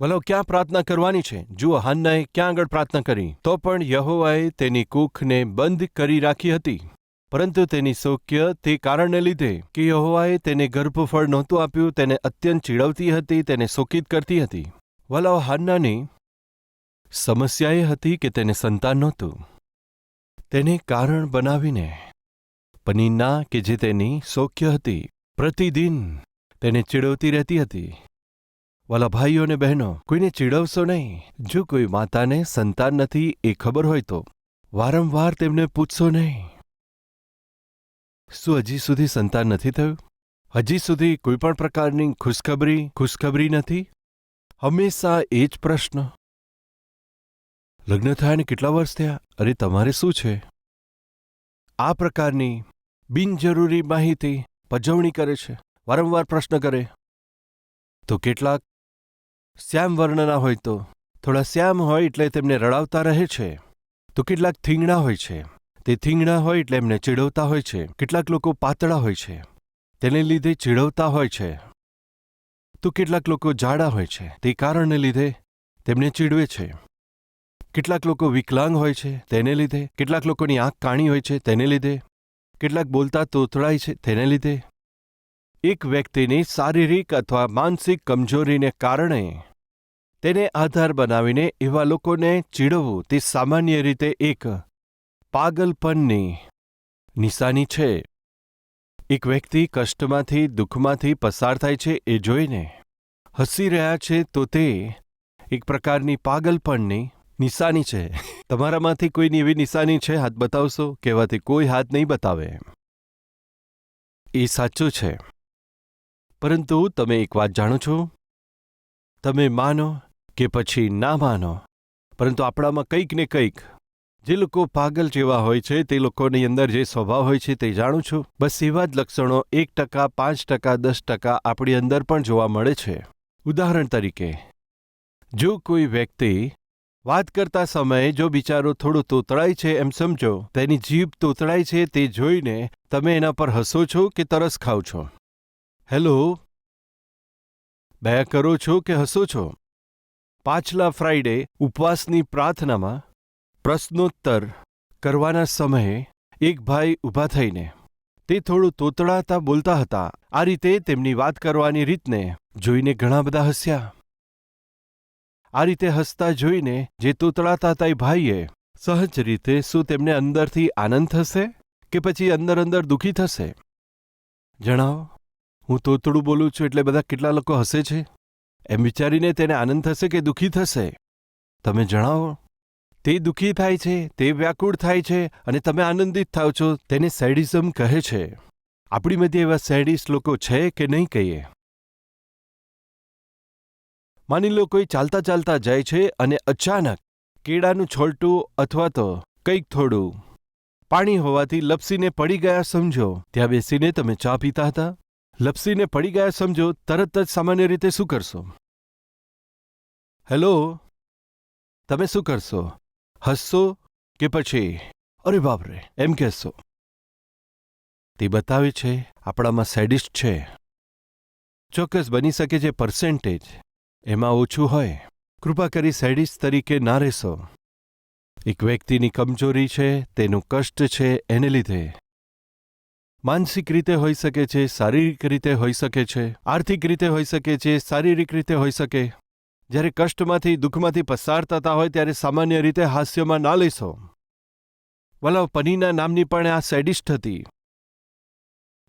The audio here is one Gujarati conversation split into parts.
વલો ક્યાં પ્રાર્થના કરવાની છે? જુઓ, હન્નાએ ક્યાં આગળ પ્રાર્થના કરી? તો પણ યહોવાએ તેની કૂખને બંધ કરી રાખી હતી. પરંતુ તેની સૌક્ય તે કારણને લીધે કે યહોવાએ તેને ગર્ભફળ નહોતું આપ્યું, તેને અત્યંત ચીડવતી હતી, તેને શોકિત કરતી હતી. વલાઓ હાન્નાની સમસ્યા એ હતી કે તેને સંતાન નહોતું. તેને કારણ બનાવીને પનીના કે જે તેની સૌખ્ય હતી, પ્રતિદિન તેને ચીડવતી રહેતી હતી. વાલા ભાઈઓ અને બહેનો, કોઈને ચીડવશો નહીં. જો કોઈ માતાને સંતાન નથી એ ખબર હોય તો વારંવાર તેમને પૂછશો નહીં. શું હજી સુધી સંતાન નથી થયું? હજી સુધી કોઈ પણ પ્રકારની ખુશખબરી ખુશખબરી નથી? હંમેશા એ જ પ્રશ્ન. લગ્ન થયા ને કેટલા વર્ષ થયા? અરે, તમારે શું છે? આ પ્રકારની બિનજરૂરી માહિતી પજવણી કરે છે. વારંવાર પ્રશ્ન કરે. તો કેટલાક શ્યામ વર્ણના હોય તો. થોડા શ્યામ હોય એટલે તેમને રડાવતા રહે છે. તો કેટલાક થીંગણા હોય છે. તે થીંગણા હોય એટલે એમને ચીડવતા હોય છે. કેટલાક લોકો પાતળા હોય છે. તેને લીધે ચીડવતા હોય છે. તો કેટલાક લોકો જાડા હોય છે. તે કારણને લીધે તેમને ચીડવે છે. કેટલાક લોકો વિકલાંગ હોય છે. તેને લીધે. કેટલાક લોકોની આંખ કાણી હોય છે. તેને લીધે. કેટલાક બોલતા તોતળાય છે. તેને લીધે. એક વ્યક્તિની શારીરિક અથવા માનસિક કમજોરીને કારણે તેને આધાર બનાવીને એવા લોકોને ચીડવવું તે સામાન્ય રીતે એક પાગલપનની નિશાની છે. એક વ્યક્તિ કષ્ટમાંથી, દુઃખમાંથી પસાર થાય છે એ જોઈને હસી રહ્યા છે તો તે એક પ્રકારની પાગલપણની નિશાની છે. તમારામાંથી કોઈની એવી નિશાની છે? હાથ બતાવશો? કહેવાથી કોઈ હાથ નહીં બતાવે. એ સાચું છે. પરંતુ તમે એક વાત જાણો છો? તમે માનો કે પછી ના માનો. પરંતુ આપણામાં કંઈક ને કંઈક, જે લોકો પાગલ જેવા હોય છે, તે લોકોની અંદર જે સ્વભાવ હોય છે તે જાણું છું. બસ એવા જ લક્ષણો એક ટકા, પાંચ ટકા, દસ ટકા આપણી અંદર પણ જોવા મળે છે. ઉદાહરણ તરીકે, જો કોઈ વ્યક્તિ વાત કરતા સમયે જો બિચારો થોડો તોતળાય છે, એમ સમજો, તેની જીભ તોતળાય છે તે જોઈને તમે એના પર હસો છો કે તરસ ખાઓ છો? હેલો? બે કરો છો કે હસો છો? પાછલા ફ્રાઈડે ઉપવાસની પ્રાર્થનામાં પ્રશ્નોત્તર કરવાના સમયે એક ભાઈ ઊભા થઈને તે થોડું તોતડાતા બોલતા હતા. આ રીતે તેમની વાત કરવાની રીતને જોઈને ઘણા બધા હસ્યા. આ રીતે હસતા જોઈને જે તોતડાતા હતા એ ભાઈએ સહજ રીતે શું તેમને અંદરથી આનંદ થશે કે પછી અંદર અંદર દુઃખી થશે? જણાવો. હું તોતડું બોલું છું એટલે બધા કેટલા લોકો હસે છે? એમ વિચારીને તેને આનંદ થશે કે દુઃખી થશે. તમે જણાવો, તે દુઃખી થાય છે, તે વ્યાકુળ થાય છે અને તમે આનંદિત થાવ છો, તેને સેડિઝમ કહે છે. આપણી મધ્ય એવા સેડિસ લોકો છે કે નહીં કહીએ? માની લો કોઈ ચાલતા ચાલતા જાય છે અને અચાનક કેળાનું છોલટું અથવા તો કંઈક થોડું પાણી હોવાથી લપસીને પડી ગયા સમજો. ત્યાં બેસીને તમે ચા પીતા હતા? લપસીને પડી ગયા સમજો, તરત જ સામાન્ય રીતે શું કરશો? હેલો, તમે શું કરશો? હસશો કે પછી? અરે બાપરે, એમ કહેશો. તે બતાવે છે, આપણામાં સેડિસ્ટ છે. ચોક્કસ બની શકે છે પર્સેન્ટેજ એમાં ઓછું હોય. કૃપા કરી સેડિસ્ટ તરીકે ના રહેશો. એક વ્યક્તિની કમજોરી છે, તેનું કષ્ટ છે, એને લીધે. માનસિક રીતે હોઈ શકે છે, શારીરિક રીતે હોઈ શકે છે, આર્થિક રીતે હોઈ શકે છે, શારીરિક રીતે હોઈ શકે. જ્યારે કષ્ટમાંથી, દુઃખમાંથી પસાર થતા હોય ત્યારે સામાન્ય રીતે હાસ્યમાં ના લેશો વલાવ પનીના નામની પણ આ સેડિસ્ટ હતી.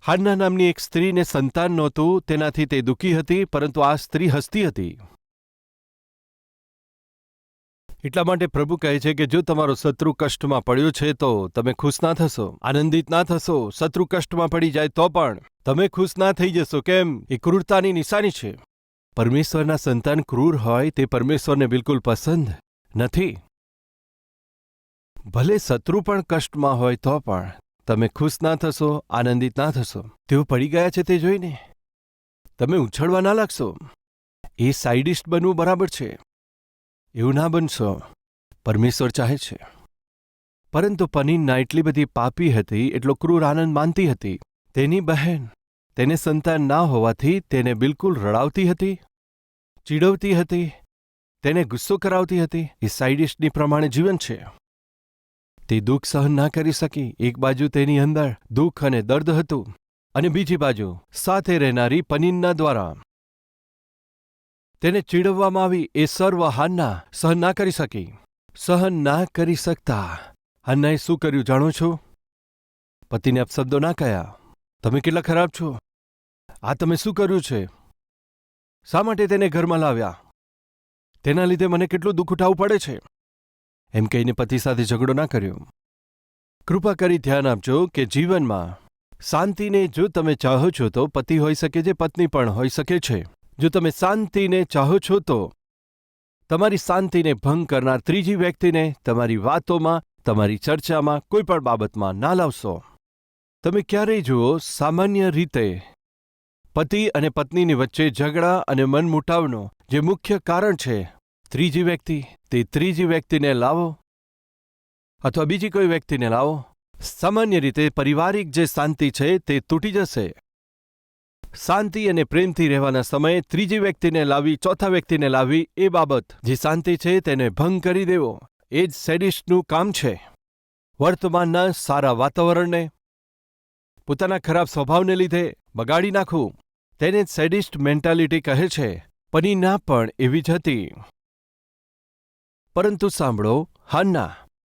હાન્ના નામની એક સ્ત્રીને સંતાન નહોતું, તેનાથી તે દુઃખી હતી, પરંતુ આ સ્ત્રી હસતી હતી. એટલા માટે પ્રભુ કહે છે કે જો તમારો શત્રુ કષ્ટમાં પડ્યો છે, તો તમે ખુશ ના થશો. આનંદિત ના થશો. શત્રુ કષ્ટમાં પડી જાય તો પણ તમે ખુશ ના થઈ જશો. કેમ? એ ક્રૂરતાની નિશાની છે. પરમેશ્વરના સંતાન ક્રૂર હોય તે પરમેશ્વરને બિલકુલ પસંદ નથી. ભલે શત્રુ પણ કષ્ટમાં હોય તો પણ તમે ખુશ ના થશો, આનંદિત ના થશો. તેઓ પડી ગયા છે તે જોઈને. તમે ઉછળવા ના લાગશો. એ સાઇડિસ્ટ બનવું બરાબર છે. એવું ના બનશો. પરમેશ્વર ચાહે છે. પરંતુ પનીના એટલી બધી પાપી હતી, એટલો ક્રૂર આનંદ માનતી હતી. તેની બહેન તેને સંતાન ના હોવાથી તેને બિલકુલ રડાવતી હતી, ચીડવતી હતી, તેને ગુસ્સો કરાવતી હતી. એ સાઇડિસ્ટની પ્રમાણે જીવન છે. તે દુઃખ સહન ના કરી શકી. એક બાજુ તેની અંદર દુઃખ અને દર્દ હતું અને બીજી બાજુ સાથે રહેનારી પનીનના દ્વારા. તેને ચીડવવામાં આવી એ સર્વ હાન્ના સહન ના કરી શકી. સહન ના કરી શકતા. હાન્નાએ શું કર્યું જાણો છો? પતિને અપશબ્દો ના કહ્યા તમે કેટલા ખરાબ છો? આ તમે શું કર્યું છે? શા માટે તેને ઘરમાં લાવ્યા? તેના લીધે મને કેટલું દુઃખ ઉઠાવવું પડે છે? એમ કહીને પતિ સાથે ઝઘડો ના કર્યો. કૃપા કરી ધ્યાન આપજો કે જીવનમાં શાંતિને જો તમે ચાહો છો તો પતિ હોઈ શકે છે, પત્ની પણ હોઈ શકે છે. જો તમે શાંતિને ચાહો છો તો તમારી શાંતિને ભંગ કરનાર ત્રીજી વ્યક્તિને તમારી વાતોમાં, તમારી ચર્ચામાં કોઈ પણ બાબતમાં ના લાવશો. તમે ક્યારેય જુઓ, સામાન્ય રીતે પતિ અને પત્નીની વચ્ચે ઝઘડા અને મનમુટાવનો જે મુખ્ય કારણ છે, ત્રીજી વ્યક્તિ તે ત્રીજી વ્યક્તિને લાવો અથવા બીજી કોઈ વ્યક્તિને લાવો, સામાન્ય રીતે પારિવારિક જે શાંતિ છે તે તૂટી જશે. શાંતિ અને પ્રેમથી રહેવાના સમયે ત્રીજી વ્યક્તિને લાવી, ચોથા વ્યક્તિને લાવી, એ બાબત જે શાંતિ છે તેને ભંગ કરી દેવો, એ જ સેડિસ્ટનું કામ છે. વર્તમાનના સારા વાતાવરણને, પોતાના ખરાબ સ્વભાવને લીધે બગાડી નાખવું. તેને સેડિસ્ટ મેન્ટાલિટી કહે છે પનીના પણ એવી જ હતી. પરંતુ સાંભળો, હાન્ના,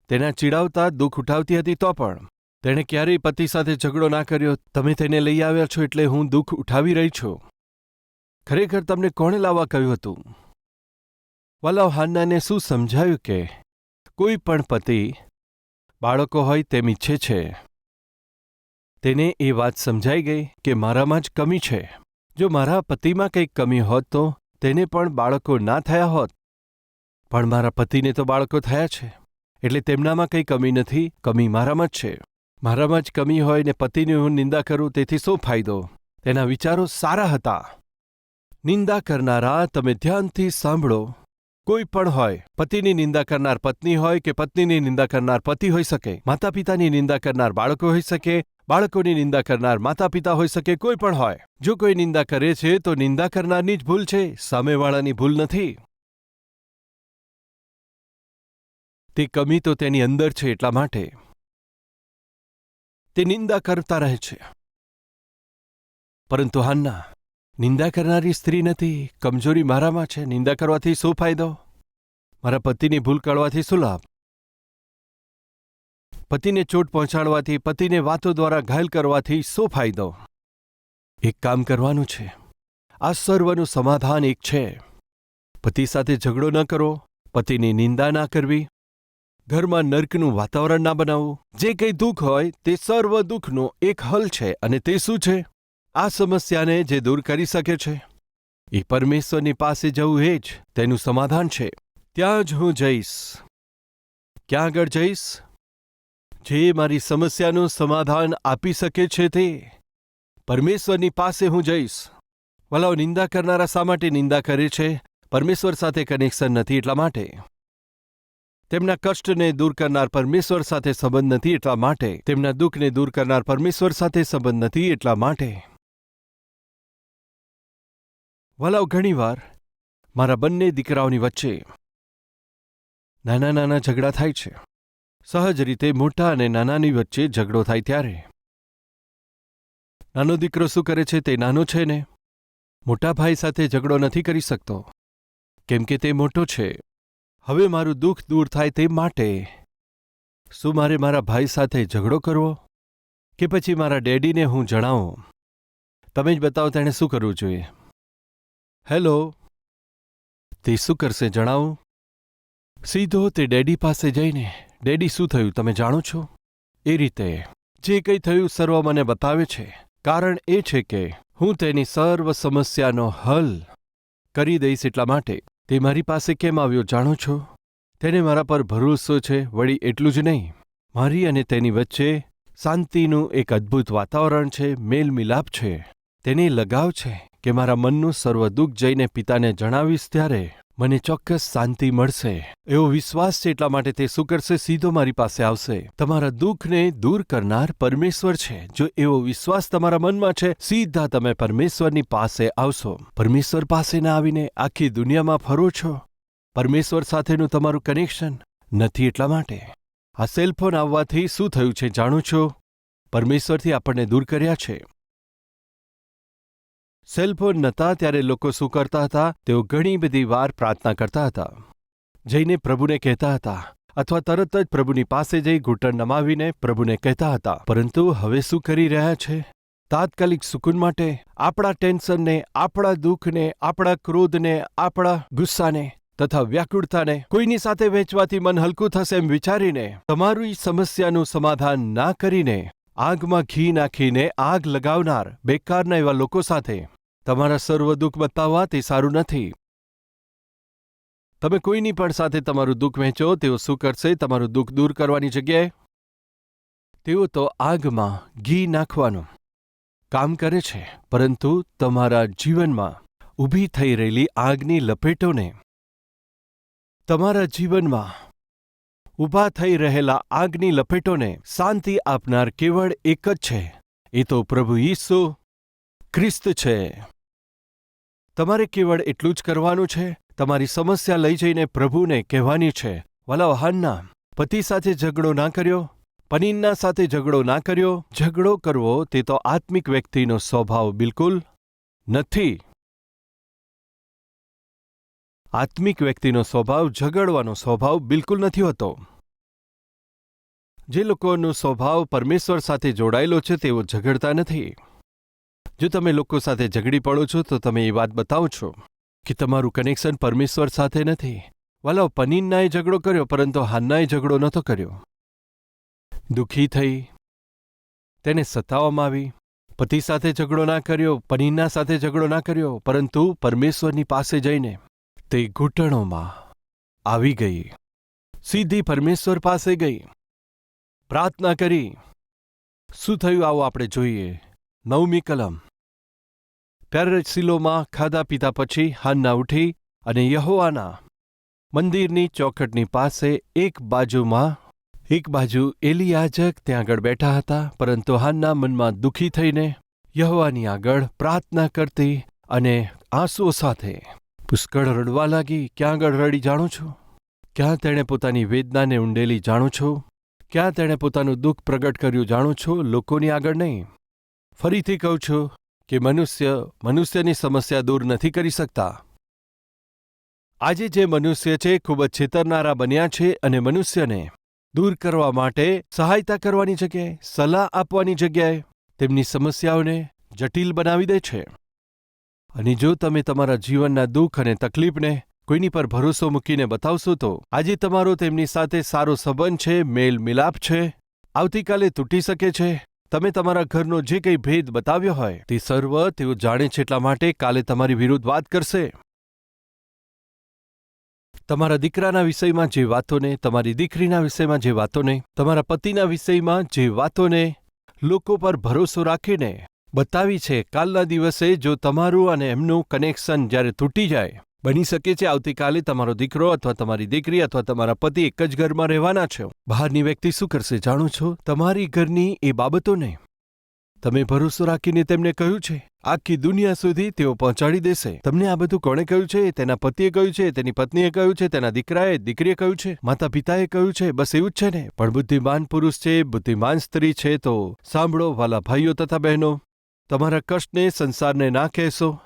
તેના ચીડાવતા દુઃખ ઉઠાવતી હતી તો પણ. તેણે ક્યારેય પતિ સાથે ઝઘડો ના કર્યો, તમે તેને લઈ આવ્યા છો એટલે હું દુઃખ ઉઠાવી રહી છું. ખરેખર તમને કોણે લાવવા કહ્યું હતું? વાલાવ હાન્નાને શું સમજાયું કે, કોઈ પણ પતિ બાળકો હોય તેમ ઈચ્છે છે. તેને એ વાત સમજાઈ ગઈ કે મારામાં જ કમી છે. જો મારા પતિમાં કંઈક કમી હોત તો તેને પણ બાળકો ના થયા હોત. પણ મારા પતિને તો બાળકો થયા છે, એટલે તેમનામાં કંઈ કમી નથી, કમી મારામાં જ છે. મારામાં જ કમી હોય ને પતિની હું નિંદા કરું તેથી શું ફાયદો? તેના વિચારો સારા હતા. નિંદા કરનારા તમે ધ્યાનથી સાંભળો. કોઈ પણ હોય, પતિની નિંદા કરનાર પત્ની હોય કે પત્નીની નિંદા કરનાર પતિ હોઈ શકે માતા પિતાની નિંદા કરનાર બાળકો હોઈ શકે, બાળકોની નિંદા કરનાર માતા પિતા હોઈ શકે, કોઈ પણ હોય. જો કોઈ નિંદા કરે છે, તો નિંદા કરનારની જ ભૂલ છે, સામેવાળાની ભૂલ નથી. તે કમી તો તેની અંદર છે એટલા માટે. તે નિંદા કરતા રહે છે. પરંતુ હાન્ના નિંદા કરનારી સ્ત્રી નથી, કમજોરી મારામાં છે, નિંદા કરવાથી શું ફાયદો? મારા પતિની ભૂલ કાઢવાથી શું લાભ? પતિને ચોટ પહોંચાડવાથી, પતિને વાતો દ્વારા ઘાયલ કરવાથી શું ફાયદો? એક કામ કરવાનું છે. આ સર્વનું સમાધાન એક છે. પતિ સાથે ઝઘડો ન કરો, પતિની નિંદા ના કરવી. ઘરમાં નર્કનું વાતાવરણ ના બનાવવું. જે કંઈ દુઃખ હોય, તે સર્વ દુઃખનો એક હલ છે, અને તે શું છે? આ સમસ્યાને જે દૂર કરી શકે છે. એ પરમેશ્વરની પાસે જવું એ જ તેનું સમાધાન છે. ત્યાં જ હું જઈશ. ક્યાં આગળ જઈશ? જે મારી સમસ્યાનું સમાધાન આપી શકે છે તે. પરમેશ્વરની પાસે હું જઈશ. વલાવ નિંદા કરનારા શા માટે નિંદા કરે છે? પરમેશ્વર સાથે કનેક્શન નથી એટલા માટે. તેમના કષ્ટને દૂર કરનાર પરમેશ્વર સાથે સંબંધ નથી એટલા માટે. તેમના દુઃખને દૂર કરનાર પરમેશ્વર સાથે સંબંધ નથી એટલા માટે. વલાવ ઘણીવાર મારા બંને દીકરાઓની વચ્ચે નાના નાના ઝઘડા થાય છે. સહજ રીતે મોટા અને નાનાની વચ્ચે ઝઘડો થાય ત્યારે. નાનો દીકરો શું કરે છે તે નાનો છે ને? મોટા ભાઈ સાથે ઝઘડો નથી કરી શકતો. કેમ કે તે મોટો છે. હવે મારું દુઃખ દૂર થાય તે માટે શું મારે મારા ભાઈ સાથે ઝઘડો કરવો? કે પછી મારા ડેડીને હું જણાવું? તમે જ બતાવો તેણે શું કરવું જોઈએ? હેલો. તે શું કરશે જણાવું? સીધો તે ડેડી પાસે જઈને, ડેડી, શું થયું? તમે જાણો છો? એ રીતે, જે કંઈ થયું સર્વ મને બતાવે છે. કારણ એ છે કે, હું તેની સર્વ સમસ્યાનો હલ કરી દઈશ એટલા માટે. તે મારી પાસે કેમ આવ્યો જાણો છો? તેને મારા પર ભરોસો છે, વળી એટલું જ નહીં. મારી અને તેની વચ્ચે શાંતિનું એક અદ્ભુત વાતાવરણ છે, મેલમિલાપ છે. તેને લગાવ છે. કે મારા મનનું સર્વ દુઃખ જઈને પિતાને જણાવીશ ત્યારે મને ચોક્કસ શાંતિ મળશે. એવો વિશ્વાસ છે એટલા માટે તે શું કરશે? સીધો મારી પાસે આવશે. તમારા દુઃખને દૂર કરનાર પરમેશ્વર છે. જો એવો વિશ્વાસ તમારા મનમાં છે, સીધા તમે પરમેશ્વરની પાસે આવશો. પરમેશ્વર પાસે ના આવીને આખી દુનિયામાં ફરો છો. પરમેશ્વર સાથેનું તમારું કનેક્શન નથી એટલા માટે. આ સેલફોન આવવાથી શું થયું છે જાણો છો? પરમેશ્વરથી આપણને દૂર કર્યા છે. સેલફોન નહોતા ત્યારે લોકો શું કરતા હતા? તેઓ ઘણી બધી વાર પ્રાર્થના કરતા હતા. જઈને પ્રભુને કહેતા હતા. અથવા તરત જ પ્રભુની પાસે જઈ ઘૂંટણ નમાવીને પ્રભુને કહેતા હતા, પરંતુ હવે શું કરી રહ્યા છે? તાત્કાલિક સુકૂન માટે, આપણા ટેન્શનને, આપણા દુઃખને, આપણા ક્રોધને, આપણા ગુસ્સાને તથા વ્યાકુળતાને કોઈની સાથે વહેંચવાથી મન હલકું થશે એમ વિચારીને તમારી સમસ્યાનું સમાધાન ના કરીને આગમાં ઘી નાખીને આગ લગાવનાર, બેકારના એવા લોકો સાથે તમારા સર્વ દુઃખ બતાવવા તે સારું નથી. તમે કોઈની પણ સાથે તમારું દુઃખ વહેંચો, તેઓ શું કરશે? તમારું દુઃખ દૂર કરવાની જગ્યાએ? તેઓ તો આગમાં ઘી નાખવાનું કામ કરે છે, પરંતુ તમારા જીવનમાં ઊભી થઈ રહેલી આગની લપેટોને તમારા જીવનમાં ઊભા થઈ રહેલા આગની લપેટોને શાંતિ આપનાર કેવળ એક જ છે. એ તો પ્રભુ ઈસુ ખ્રિસ્ત છે. તમારે કેવળ એટલું જ કરવાનું છે? તમારી સમસ્યા લઈ જઈને પ્રભુને કહેવાની છે. વલા હાન્ના પતિ સાથે ઝઘડો ના કર્યો? પનીનના સાથે ઝઘડો ના કર્યો? ઝઘડો કરવો તે તો આત્મિક વ્યક્તિનો સ્વભાવ બિલકુલ નથી. આત્મિક વ્યક્તિનો સ્વભાવ, ઝઘડવાનો સ્વભાવ બિલકુલ નથી હોતો. જે લોકોનો સ્વભાવ પરમેશ્વર સાથે જોડાયેલો છે તેઓ ઝઘડતા નથી. જો તમે લોકો સાથે ઝઘડી પડો છો, તો તમે એ વાત બતાવો છો કે તમારું કનેક્શન પરમેશ્વર સાથે નથી. વાલો પનીનનાએ ઝઘડો કર્યો, પરંતુ હાન્નાએ ઝઘડો નહોતો કર્યો. દુઃખી થઈ. તેને સતાવવામાં આવી. પતિ સાથે ઝઘડો ના કર્યો પનીનના સાથે ઝઘડો ના કર્યો, પરંતુ પરમેશ્વરની પાસે જઈને તે ઘૂંટણોમાં આવી ગઈ. સીધી પરમેશ્વર પાસે ગઈ. પ્રાર્થના કરી. શું થયું આવું આપણે જોઈએ. નવમી કલમ. પેરસિલોમાં ખાધા પીધા પછી હાન્ના ઉઠી અને યહોવાના મંદિરની ચોખટની પાસે એક બાજુમાં, એક બાજુ એલિયાજક ત્યાં આગળ બેઠા હતા, પરંતુ હાન્ના મનમાં દુઃખી થઈને યહોવાની આગળ પ્રાર્થના કરતી અને આંસુઓ સાથે પુષ્કળ રડવા લાગી, ક્યાં આગળ રડી જાણું છું? ક્યાં તેણે પોતાની વેદનાને ઊંડેલી જાણો છો? ક્યાં તેણે પોતાનું દુઃખ પ્રગટ કર્યું જાણો છો? લોકોની આગળ નહીં. ફરીથી કહું છું કે મનુષ્ય મનુષ્યની સમસ્યા દૂર નથી કરી શકતા. આજે જે મનુષ્ય છે, ખૂબ જ છેતરનારા બન્યા છે અને મનુષ્યને દૂર કરવા માટે સહાયતા કરવાની જગ્યાએ, સલાહ આપવાની જગ્યાએ તેમની સમસ્યાઓને જટિલ બનાવી દે છે. અને જો તમે તમારા જીવનના દુઃખ અને તકલીફને કોઈની પર ભરોસો મૂકીને બતાવશો તો આજે તમારો તેમની સાથે સારો સંબંધ છે મેલ મિલાપ છે, આવતીકાલે તૂટી શકે છે તમે તમારા ઘરનો જે કંઈ ભેદ બતાવ્યો હોય, તે સર્વ તેઓ જાણે છે એટલા માટે કાલે તમારી વિરુદ્ધ વાત કરશે. તમારા દીકરાના વિષયમાં જે વાતોને, તમારી દીકરીના વિષયમાં જે વાતોને, તમારા પતિના વિષયમાં જે વાતોને લોકો પર ભરોસો રાખીને બતાવી છે, કાલના દિવસે જો તમારું અને એમનું કનેક્શન જ્યારે તૂટી જાય બની શકે છે આવતીકાલે તમારો દીકરો અથવા તમારી દીકરી અથવા તમારા પતિ એક જ ઘરમાં રહેવાના છે. બહારની વ્યક્તિ શું કરશે જાણો છો? તમારી ઘરની એ બાબતોને તમે ભરોસો રાખીને તેમને કહ્યું છે, આખી દુનિયા સુધી તેઓ પહોંચાડી દેશે. તમને આ બધું કોણે કહ્યું છે? તેના પતિએ કહ્યું છે, તેની પત્નીએ કહ્યું છે, તેના દીકરાએ, દીકરીએ કહ્યું છે? માતા પિતાએ કહ્યું છે, બસ એવું જ છે ને? પણ બુદ્ધિમાન પુરુષ છે, બુદ્ધિમાન સ્ત્રી છે તો સાંભળો વાલા ભાઈઓ તથા બહેનો, તમારા કષ્ટને સંસારને ના કહેશો.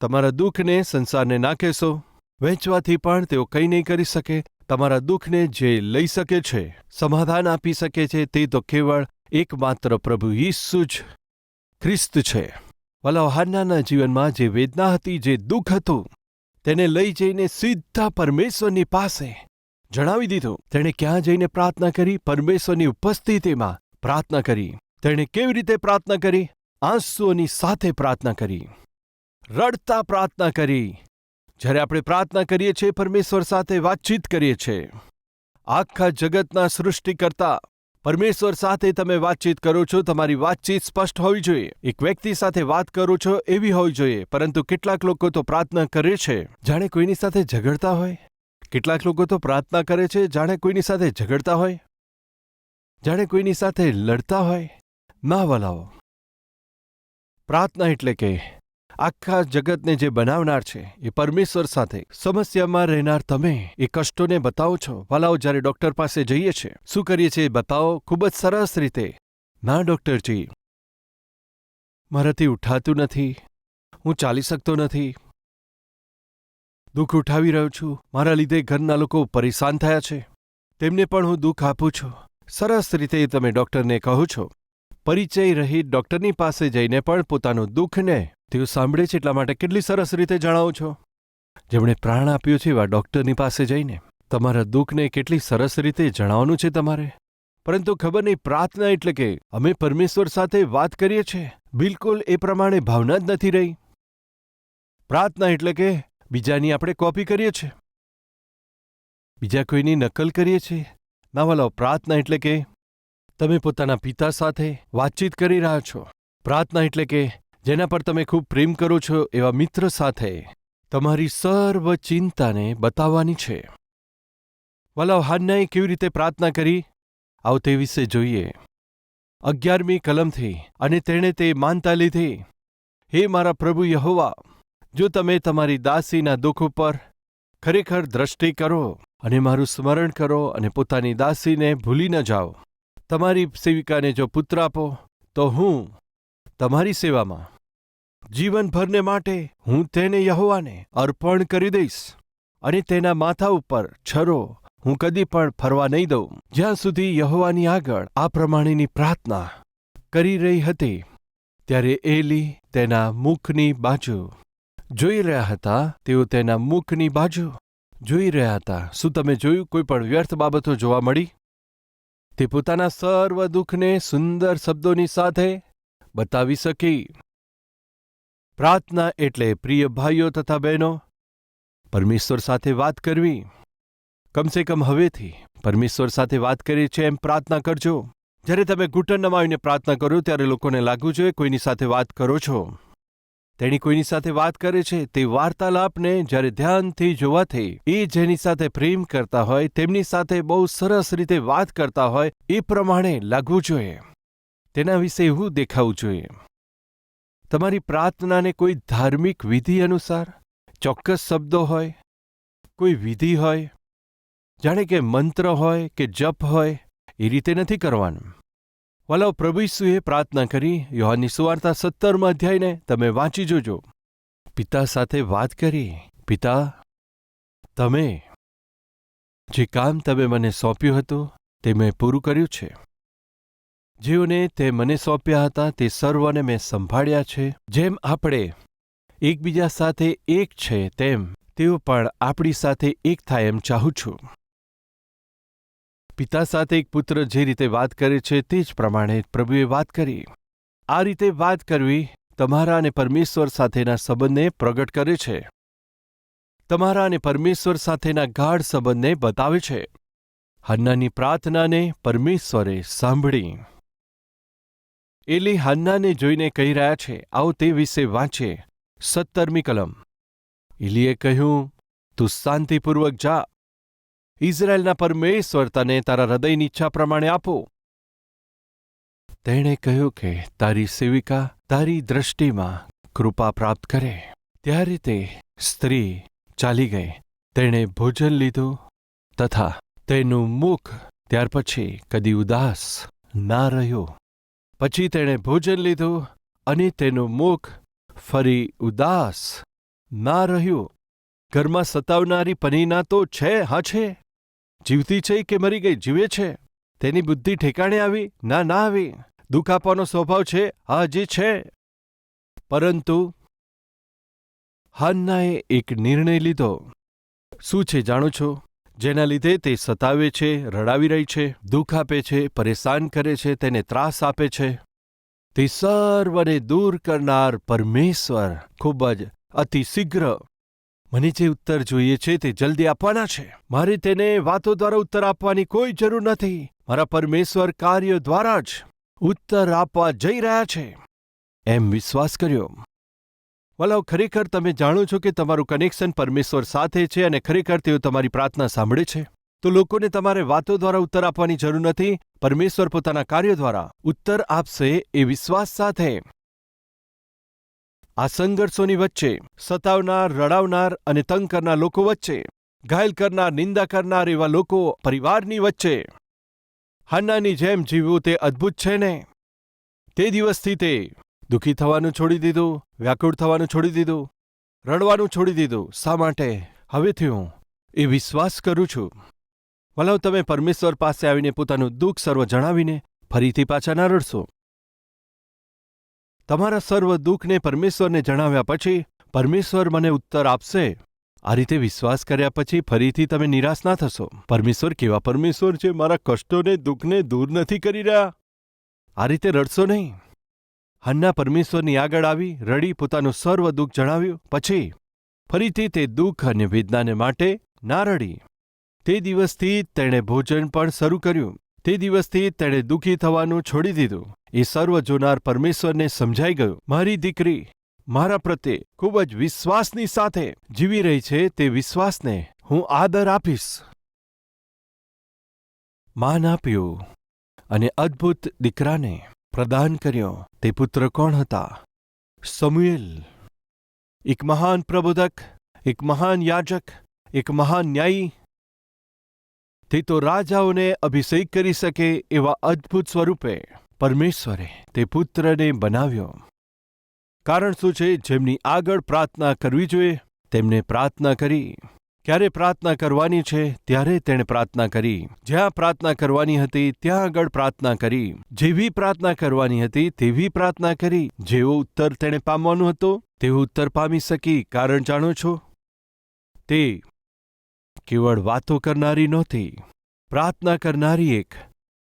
તમારા દુઃખને સંસારને ના કહેશો. વહેંચવાથી પણ તેઓ કંઈ નહીં કરી શકે. તમારા દુઃખને જે લઈ શકે છે, સમાધાન આપી શકે છે, તે તો કેવળ એકમાત્ર પ્રભુ ઈસુ જ ખ્રિસ્ત છે. વલાવ હાન્નાના જીવનમાં જે વેદના હતી, જે દુઃખ હતું, તેને લઈ જઈને સીધા પરમેશ્વરની પાસે જણાવી દીધું. તેણે ક્યાં જઈને પ્રાર્થના કરી? પરમેશ્વરની ઉપસ્થિતિમાં પ્રાર્થના કરી. તેણે કેવી રીતે પ્રાર્થના કરી? આંસુઓની સાથે પ્રાર્થના કરી. રડતા પ્રાર્થના કરી. જ્યારે આપણે પ્રાર્થના કરીએ છીએ, પરમેશ્વર સાથે વાતચીત કરીએ છીએ. આખા જગતના સૃષ્ટિ કરતા પરમેશ્વર સાથે તમે વાતચીત કરો છો, તમારી વાતચીત સ્પષ્ટ હોવી જોઈએ. એક વ્યક્તિ સાથે વાત કરો છો, એવી હોવી જોઈએ. પરંતુ કેટલાક લોકો તો પ્રાર્થના કરે છે, જાણે કોઈની સાથે ઝઘડતા હોય. કેટલાક લોકો તો પ્રાર્થના કરે છે, જાણે કોઈની સાથે ઝઘડતા હોય. જાણે કોઈની સાથે લડતા હોય. ના વલાવો પ્રાર્થના એટલે કે આખા જગતને જે બનાવનાર છે, એ પરમેશ્વર સાથે સમસ્યામાં રહેનાર તમે, એ કષ્ટોને બતાવો છો. વાલાઓ, જ્યારે ડૉક્ટર પાસે જઈએ છે, શું કરીએ છીએ બતાવો. ખૂબ જ સરસ રીતે. ના, ડૉક્ટરજી. મારાથી ઉઠાતું નથી. હું ચાલી શકતો નથી. દુઃખ ઉઠાવી રહ્યો છું. મારા લીધે ઘરના લોકો પરેશાન થયા છે. તેમને પણ હું દુઃખ આપું છું. સરસ રીતે તમે ડૉક્ટરને કહો છો. પરિચય રહિત ડૉક્ટરની પાસે જઈને પણ પોતાનું દુઃખને તેઓ સાંભળે છે એટલા માટે કેટલી સરસ રીતે જણાવો છો? જેમણે પ્રાણ આપ્યો છે એવા ડૉક્ટરની પાસે જઈને, તમારા દુઃખને કેટલી સરસ રીતે જણાવવાનું છે તમારે? પરંતુ ખબર નહીં, પ્રાર્થના એટલે કે અમે પરમેશ્વર સાથે વાત કરીએ છીએ. બિલકુલ એ પ્રમાણે ભાવના જ નથી રહી. પ્રાર્થના એટલે કે બીજાની આપણે કોપી કરીએ છીએ. બીજા કોઈની નકલ કરીએ છીએ. ના વાલો પ્રાર્થના એટલે કે તમે પોતાના પિતા સાથે વાતચીત કરી રહ્યા છો. પ્રાર્થના એટલે કે જેના પર તમે ખૂબ પ્રેમ કરો છો એવા મિત્ર સાથે તમારી સર્વ ચિંતાને બતાવવાની છે. વાલાવ હાન્નાએ કેવી રીતે પ્રાર્થના કરી? આવો તે વિશે જોઈએ. અગિયારમી કલમથી અને તેણે તે માનતા લીધી. હે મારા પ્રભુ યહોવા, જો તમે તમારી દાસીના દુઃખ ઉપર ખરેખર દ્રષ્ટિ કરો અને મારું સ્મરણ કરો અને પોતાની દાસીને ભૂલી ન જાઓ, તમારી સેવિકાને જો પુત્ર આપો, તો હું તમારી સેવામાં જીવનભરને માટે હું તેને યહોવાને અર્પણ કરી દઈશ અને તેના માથા ઉપર છરો હું કદી પણ ફરવા નહીં દઉં. જ્યાં સુધી યહોવાની આગળ આ પ્રમાણેની પ્રાર્થના કરી રહી હતી, ત્યારે એલી તેના મુખની બાજુ જોઈ રહ્યા હતા. તેઓ તેના મુખની બાજુ જોઈ રહ્યા હતા. શું તમે જોયું? કોઈ પણ વ્યર્થ બાબતો જોવા મળી? તે પોતાના સર્વ દુઃખને સુંદર શબ્દોની સાથે બતાવી શકી. પ્રાર્થના એટલે પ્રિય ભાઈઓ તથા બહેનો, પરમેશ્વર સાથે વાત કરવી. કમસે કમ હવેથી પરમેશ્વર સાથે વાત કરી છે એમ પ્રાર્થના કરજો. જ્યારે તમે ઘૂંટણ નમાવીને પ્રાર્થના કરો ત્યારે લોકોને લાગવું જોઈએ કોઈની સાથે વાત કરો છો. તેણી કોઈની સાથે વાત કરે છે તે વાર્તાલાપને જ્યારે ધ્યાનથી જોવાથી એ જેની સાથે પ્રેમ કરતા હોય તેમની સાથે બહુ સરસ રીતે વાત કરતા હોય એ પ્રમાણે લાગવું જોઈએ. તેના વિશે એવું દેખાવું જોઈએ. તમારી પ્રાર્થનાને કોઈ ધાર્મિક વિધિ અનુસાર? ચોક્કસ શબ્દો હોય, કોઈ વિધિ હોય, જાણે કે મંત્ર હોય કે જપ હોય, એ રીતે નથી કરવાનું. વાલાઓ પ્રભુ ઈસુએ પ્રાર્થના કરી, યોહાનની સુવાર્તા સત્તરમાં અધ્યાયને તમે વાંચી જોજો. પિતા સાથે વાત કરી, પિતા, તમે જે કામ તમે મને સોંપ્યું હતું, તે મેં પૂરું કર્યું છે. જેઓને તે મને સોંપ્યા હતા તે સર્વને મેં સંભાળ્યા છે, જેમ આપણે એકબીજા સાથે એક છે તેમ તેઓ પણ આપણી સાથે એક થાય એમ ચાહું છું. પિતા સાથે એક પુત્ર જે રીતે વાત કરે છે તે જ પ્રમાણે પ્રભુએ વાત કરી. આ રીતે વાત કરવી તમારા અને પરમેશ્વર સાથેના સંબંધને પ્રગટ કરે છે. તમારા અને પરમેશ્વર સાથેના ગાઢ સંબંધને બતાવે છે. હન્નાની પ્રાર્થનાને પરમેશ્વરે સાંભળી. એલી હાન્નાને જોઈને કહી રહ્યા છે, આવો તે વિશે વાંચે. સત્તરમી કલમ. ઇલીએ કહ્યું, તું શાંતિપૂર્વક જા. ઇઝરાયલના પરમેશ્વર તને તારા હૃદયની ઈચ્છા પ્રમાણે આપો. તેણે કહ્યું કે, તારી સેવિકા તારી દ્રષ્ટિમાં કૃપા પ્રાપ્ત કરે. ત્યારે તે સ્ત્રી ચાલી ગઈ. તેણે ભોજન લીધું તથા તેનું મુખ ત્યાર પછી કદી ઉદાસ ના રહ્યું. પછી તેણે ભોજન લીધું અને તેનું મુખ ફરી ઉદાસ ના રહ્યું. ઘરમાં સતાવનારી પનીના તો છે, હા છે. જીવતી છે કે મરી ગઈ, જીવે છે. તેની બુદ્ધિ ઠેકાણે આવી, ના ના આવી. દુઃખ સ્વભાવ છે, હા હજી છે. પરંતુ હાન્નાએ એક નિર્ણય લીધો. શું છે જાણો છો? જેના લીધે તે સતાવે છે, રડાવી રહી છે, દુઃખ આપે છે, પરેશાન કરે છે, તેને ત્રાસ આપે છે. તે સર્વને દૂર કરનાર પરમેશ્વર ખૂબ જ અતિશીઘ્ર મને જે ઉત્તર જોઈએ છે તે જલ્દી આપવાના છે. મારે તેને વાતો દ્વારા ઉત્તર આપવાની કોઈ જરૂર નથી. મારા પરમેશ્વર કાર્ય દ્વારા જ ઉત્તર આપવા જઈ રહ્યા છે. એમ વિશ્વાસ કર્યો. વલાવ, ખરેખર તમે જાણો છો કે તમારું કનેક્શન પરમેશ્વર સાથે છે અને ખરેખર તેઓ તમારી પ્રાર્થના સાંભળે છે? તો લોકોને તમારે વાતો દ્વારા ઉત્તર આપવાની જરૂર નથી. પરમેશ્વર પોતાના કાર્ય દ્વારા ઉત્તર આપશે એ વિશ્વાસ સાથે. આ સંઘર્ષોની વચ્ચે સતાવનાર, રડાવનાર અને તંગ કરનાર લોકો વચ્ચે, ઘાયલ કરનાર, નિંદા કરનાર એવા લોકો પરિવારની વચ્ચે. હન્નાની જેમ જીવવું તે અદ્ભુત છે ને? તે દિવસથી તે દુઃખી થવાનું છોડી દીધું, વ્યાકુળ થવાનું છોડી દીધું, રડવાનું છોડી દીધું. શા માટે? હવેથી હું એ વિશ્વાસ કરું છું. વલાવ તમે પરમેશ્વર પાસે આવીને પોતાનું દુઃખ સર્વ જણાવીને ફરીથી પાછા ના રડશો. તમારા સર્વ દુઃખને પરમેશ્વરને જણાવ્યા પછી પરમેશ્વર મને ઉત્તર આપશે. આ રીતે વિશ્વાસ કર્યા પછી ફરીથી તમે નિરાશ ના થશો. પરમેશ્વર કેવા પરમેશ્વર છે? મારા કષ્ટોને, દુઃખને દૂર નથી કરી રહ્યા. આ રીતે રડશો નહીં. હન્ના પરમેશ્વરની આગળ આવી, રડી, પોતાનું સર્વ દુઃખ જણાવ્યું. પછી ફરીથી તે દુઃખ અને વેદનાને માટે ના રડી. તે દિવસથી તેણે ભોજન પણ શરૂ કર્યું. તે દિવસથી તેણે દુઃખી થવાનું છોડી દીધું. એ સર્વ જોનાર પરમેશ્વરને સમજાઈ ગયું. મારી દીકરી, મારા પ્રત્યે ખૂબ જ વિશ્વાસની સાથે જીવી રહી છે તે વિશ્વાસને હું આદર આપીશ. માન આપ્યું. અને અદ્ભુત દીકરાને પ્રદાન કર્યો. તે પુત્ર કોણ હતા? સમુએલ. એક મહાન પ્રબોધક, એક મહાન યાજક, એક મહાન ન્યાયી. તે તો રાજાઓને અભિષેક કરી શકે એવા અદ્ભુત સ્વરૂપે પરમેશ્વરે તે પુત્રને બનાવ્યો. કારણ શું છે? જેમની આગળ પ્રાર્થના કરવી જોઈએ, તેમને પ્રાર્થના કરી. ક્યારે પ્રાર્થના કરવાની છે, ત્યારે તેણે પ્રાર્થના કરી. જ્યાં પ્રાર્થના કરવાની હતી, ત્યાં આગળ પ્રાર્થના કરી. જેવી પ્રાર્થના કરવાની હતી, તેવી પ્રાર્થના કરી. જેવો ઉત્તર તેણે પામવાનો હતો, તેવો ઉત્તર પામી શકી. કારણ જાણો છો? તે કેવળ વાતો કરનારી નહોતી. પ્રાર્થના કરનારી એક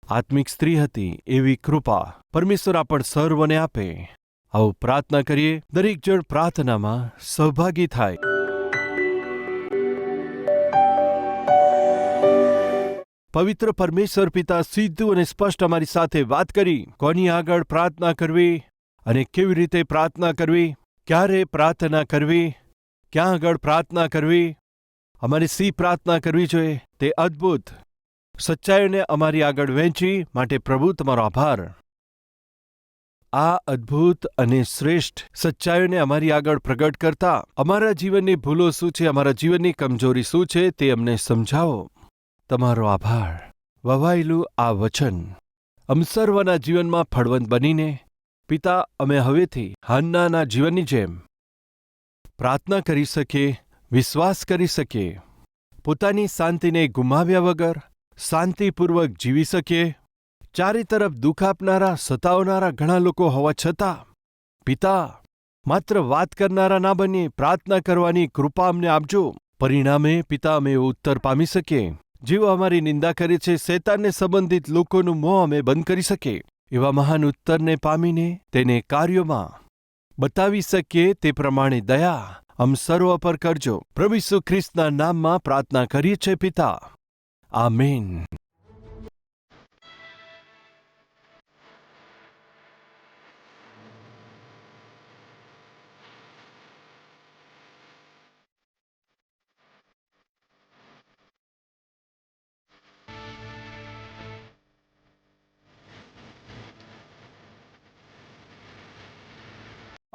આત્મિક સ્ત્રી હતી. એવી કૃપા પરમેશ્વર આપણ સર્વને આપે. આવું પ્રાર્થના કરીએ. દરેક જણ પ્રાર્થનામાં સહભાગી થાય. પવિત્ર પરમેશ્વર પિતા સીધું અને સ્પષ્ટ અમારી સાથે વાત કરી. કોની આગળ પ્રાર્થના કરવી અને કેવી રીતે પ્રાર્થના કરવી? ક્યારે પ્રાર્થના કરવી? ક્યાં આગળ પ્રાર્થના કરવી? અમારે સી પ્રાર્થના કરવી જોઈએ? તે અદ્ભુત. સચ્ચાઈઓને અમારી આગળ વહેંચી માટે પ્રભુ તમારો આભાર. આ અદ્ભુત અને શ્રેષ્ઠ સચ્ચાઈઓને અમારી આગળ પ્રગટ કરતા અમારા જીવનની ભૂલો શું છે? અમારા જીવનની કમજોરી શું છે? તે અમને સમજાવો. તમારો આભાર. વવાયેલું આ વચન. અમ સર્વના જીવનમાં ફળવંત બનીને, પિતા, અમે હવેથી હાન્નાના જીવનની જેમ પ્રાર્થના કરી શકીએ, વિશ્વાસ કરી શકીએ. પોતાની શાંતિને ગુમાવ્યા વગર શાંતિપૂર્વક જીવી શકીએ. ચારે તરફ દુઃખ આપનારા, સતાવનારા ઘણા લોકો હોવા છતાં, પિતા, માત્ર વાત કરનારા ના બનીએ, પ્રાર્થના કરવાની કૃપા અમને આપજો. પરિણામે પિતા અમે ઉત્તર પામી શકીએ. જેઓ અમારી નિંદા કરે છે, શૈતાનને સંબંધિત લોકોનું મોં અમે બંધ કરી શકીએ. એવા મહાન ઉત્તરને પામીને તેને કાર્યોમાં બતાવી શકીએ તે પ્રમાણે દયા અમ સર્વ પર કરજો. પ્રભુ ખ્રિસ્તના નામમાં પ્રાર્થના કરીએ છે પિતા. આમેન.